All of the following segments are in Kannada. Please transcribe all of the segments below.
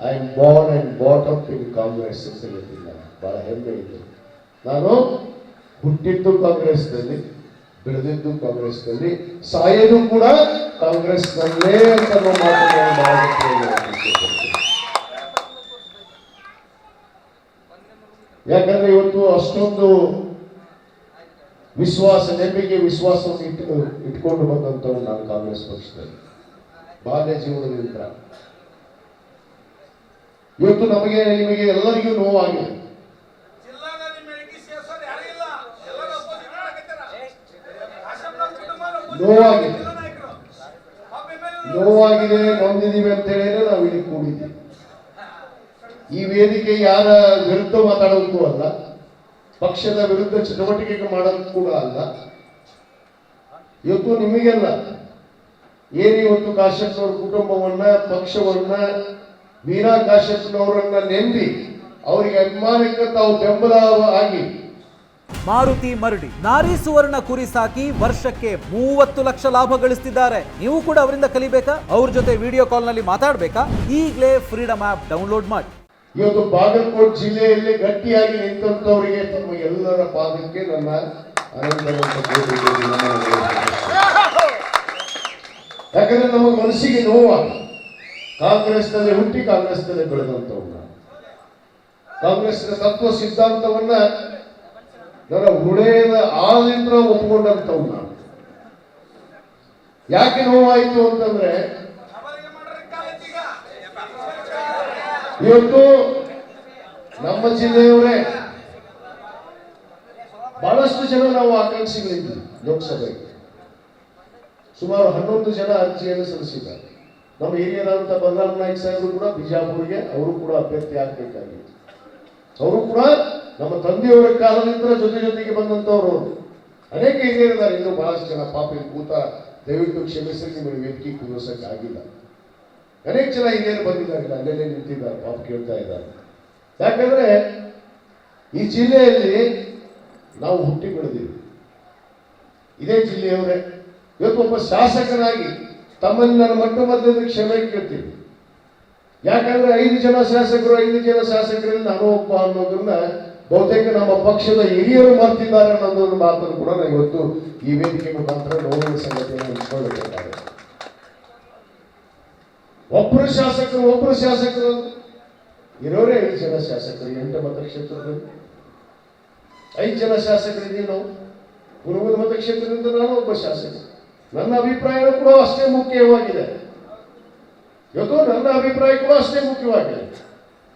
I am born and brought up in Congress ಅಂತ ನಾನು ಬಹಳ ಹೆಮ್ಮೆ ಇದೆ. ನಾನು ಹುಟ್ಟಿದ್ದು ಕಾಂಗ್ರೆಸ್ನಲ್ಲಿ, ಬೆಳೆದಿದ್ದು ಕಾಂಗ್ರೆಸ್ನಲ್ಲಿ ಸಾಯೋದು ಕೂಡ ಕಾಂಗ್ರೆಸ್ನಲ್ಲೇ ಅಂತ ಯಾಕಂದ್ರೆ ಇವತ್ತು ಅಷ್ಟೊಂದು ವಿಶ್ವಾಸ, ನೆಮ್ಮಿಗೆ ವಿಶ್ವಾಸವನ್ನು ಇಟ್ಟು, ಇಟ್ಕೊಂಡು ಬಂದಂಥವ್ರು ನಾನು ಕಾಂಗ್ರೆಸ್ ಪಕ್ಷದಲ್ಲಿ. ಬಾಲ್ಯ ಜೀವನದಿಂದ. ಇವತ್ತು ನಮಗೆ ನಿಮಗೆ ಎಲ್ಲರಿಗೂ ನೋವಾಗಿದೆ. ನೋವಾಗಿದೆ. ನೋವಾಗಿದೆ ನೊಂದಿದ್ದೀವಿ ಅಂತ ಹೇಳಿದ್ರೆ ನಾವು ಇಲ್ಲಿ ಕೂಡಿದ್ದೀವಿ. ಈ ವೇದಿಕೆ ಯಾರ ವಿರುದ್ಧ ಮಾತಾಡೋದಕ್ಕೂ ಅಲ್ಲ ಪಕ್ಷದ ವಿರುದ್ಧ ಚಟುವಟಿಕೆ ಮಾಡೋದು ಕೂಡ ಅಲ್ಲ. ಇವತ್ತು ನಿಮಗೆಲ್ಲ ಏನೇ ಇವತ್ತು ಕಾಶ್ಯಪ್ನವ್ರ ಕುಟುಂಬವನ್ನ ಪಕ್ಷವನ್ನ ವೀರಾ ಕಾಶ್ಯಪ್ನವರನ್ನ ನೆಂದಿ ಅವರಿಗೆ ಅಭಿಮಾನಕ್ಕೆ ತಾವು ಬೆಂಬಲ ಆಗಿ. ಮಾರುತಿ ಮರಡಿ ನಾರಿ ಸುವರ್ಣ ಕುರಿ ಸಾಕಿ ವರ್ಷಕ್ಕೆ ಮೂವತ್ತು ಲಕ್ಷ ಲಾಭ ಗಳಿಸ್ತಿದ್ದಾರೆ. ನೀವು ಕೂಡ ಅವರಿಂದ ಕಲಿಬೇಕಾ? ಅವ್ರ ಜೊತೆ ವಿಡಿಯೋ ಕಾಲ್ನಲ್ಲಿ ಮಾತಾಡ್ಬೇಕಾ? ಈಗಲೇ ಫ್ರೀಡಮ್ ಆಪ್ ಡೌನ್ಲೋಡ್ ಮಾಡಿ. ಇವತ್ತು ಬಾಗಲಕೋಟ್ ಜಿಲ್ಲೆಯಲ್ಲಿ ಗಟ್ಟಿಯಾಗಿ ನಿಂತವರಿಗೆ ತಮ್ಮ ಎಲ್ಲರ ಪಾದಕ್ಕೆ ನನ್ನ. ಯಾಕಂದ್ರೆ ನಮಗೆ ಮನಸ್ಸಿಗೆ ನೋವ ಕಾಂಗ್ರೆಸ್ನಲ್ಲಿ ಹುಟ್ಟಿ ಕಾಂಗ್ರೆಸ್ನಲ್ಲಿ ನಲ್ಲಿ ಬೆಳೆದಂತವ್ನ ಕಾಂಗ್ರೆಸ್ನ ತತ್ವ ಸಿದ್ಧಾಂತವನ್ನ ನನ್ನ ಹೃದಯದ ಆಳದಿಂದ ಒಪ್ಪಿಕೊಂಡಂತವ್ರು ನಾನು. ಯಾಕೆ ನೋವಾಯಿತು ಅಂತಂದ್ರೆ. ಇವತ್ತು ನಮ್ಮ ಜಿಲ್ಲೆಯವರೇ ಬಹಳಷ್ಟು ಜನ ನಾವು ಆಕಾಂಕ್ಷಿಗಳಿದ್ವಿ ಲೋಕಸಭೆಗೆ. ಸುಮಾರು ಹನ್ನೊಂದು ಜನ ಅರ್ಜಿಯನ್ನು ಸಲ್ಲಿಸಿದ್ದಾರೆ. ನಮ್ಮ ಹಿರಿಯರಾದಂಥ ಬಲರಾಮ್ ನಾಯ್ಕ ಸಾಹೇಬರು ಕೂಡ ಬಿಜಾಪುರಿಗೆ ಅವರು ಕೂಡ ಅಭ್ಯರ್ಥಿ ಆಗ್ಬೇಕಾಗಿತ್ತು ಅವರು ಕೂಡ ನಮ್ಮ ತಂದೆಯವರ ಕಾಲದಿಂದ ಜೊತೆ ಜೊತೆಗೆ ಬಂದಂತವ್ರು ಅವರು. ಅನೇಕ ಹಿರಿಯರಿದ್ದಾರೆ. ಇನ್ನೂ ಬಹಳಷ್ಟು ಜನ ಪಾಪ ಕೂತ ದಯವಿಟ್ಟು ಕ್ಷಮಿಸಿ ನಿಮಗೆ ವೇದಿಕೆ ಕೂರಿಸಕ್ಕೆ ಆಗಿಲ್ಲ. ಅನೇಕ ಜನ ಹಿರಿಯರು ಬಂದಿದ್ದಾರೆ. ಅಲ್ಲೇ ನಿಂತಿದ್ದಾರೆ. ಪಾಪ ಕೇಳ್ತಾ ಇದ್ದಾರೆ. ಯಾಕಂದ್ರೆ ಈ ಜಿಲ್ಲೆಯಲ್ಲಿ ನಾವು ಹುಟ್ಟಿ ಬೆಳೆದಿವಿ ಇದೇ ಜಿಲ್ಲೆಯವರೇ. ಇವತ್ತು ಒಬ್ಬ ಶಾಸಕನಾಗಿ ತಮ್ಮಲ್ಲಿ ನಾನು ಮೊಟ್ಟ ಮೊದಲಿಂದ ಕ್ಷಮೆ ಕೇಳ್ತೀನಿ ಯಾಕಂದ್ರೆ ಐದು ಜನ ಶಾಸಕರು, ಐದು ಜನ ಶಾಸಕರಲ್ಲಿ ನಾನು ಒಬ್ಬ ಅನ್ನೋದನ್ನ ಬಹುತೇಕ ನಮ್ಮ ಪಕ್ಷದ ಹಿರಿಯರು ಮಾಡ್ತಿದ್ದಾರೆ ಅನ್ನೋದೊಂದು ಮಾತನ್ನು ಕೂಡ ನಾನು ಇವತ್ತು ಈ ವೇದಿಕೆ ಮುಖಾಂತರ ನೋವಿನ ಸಂಗತಿಯನ್ನು ಹಂಚ್ಕೊಳ್ಳಬೇಕಾಗಿದೆ ಒಬ್ಬರು ಶಾಸಕರು ಒಬ್ಬರು ಶಾಸಕರು. ಇರೋರೇ ಐದು ಜನ ಶಾಸಕರು, ಎಂಟು ಮತಕ್ಷೇತ್ರದಲ್ಲಿ. ಐದು ಜನ ಶಾಸಕರಿದ್ದೀವಿ ನಾವು ಗುರುಗುರು ಮತಕ್ಷೇತ್ರದಿಂದ ನಾನು ಒಬ್ಬ ಶಾಸಕ. ನನ್ನ ಅಭಿಪ್ರಾಯ ಕೂಡ ಅಷ್ಟೇ ಮುಖ್ಯವಾಗಿದೆ. ಇವತ್ತು ನನ್ನ ಅಭಿಪ್ರಾಯ ಕೂಡ ಅಷ್ಟೇ ಮುಖ್ಯವಾಗಿದೆ.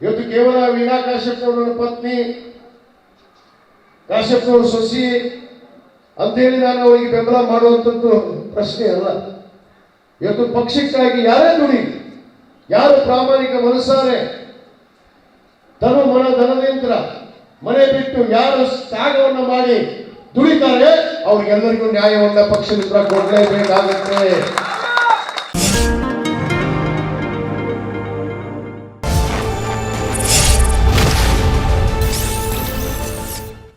ಇವತ್ತು ಕೇವಲ ವೀಣಾ ಕಾಶ್ಯಪ್ ಅವರ ಪತ್ನಿ ಕಾಶ್ಯಪ್ನವ್ರ ಸೊಸಿ ಅಂತೇಳಿ ನಾನು ಅವರಿಗೆ ಬೆಂಬಲ ಮಾಡುವಂಥದ್ದು ಪ್ರಶ್ನೆ ಅಲ್ಲ. ಇವತ್ತು ಪಕ್ಷಕ್ಕಾಗಿ ಯಾರೇ ದುಡಿ ಯಾರು ಪ್ರಾಮಾಣಿಕ ಮನಸ್ಸಾರೆ ತನು ಮನ ಧನದಿಂದ ಮನೆ ಬಿಟ್ಟು ಯಾರು ತ್ಯಾಗವನ್ನು ಮಾಡಿ ದುಡಿತಾರೆ ಅವ್ರಿಗೆಲ್ಲರಿಗೂ ನ್ಯಾಯವನ್ನ ಪಕ್ಷದಿಂದ ಕೊಡಲೇಬೇಕಾಗುತ್ತೆ.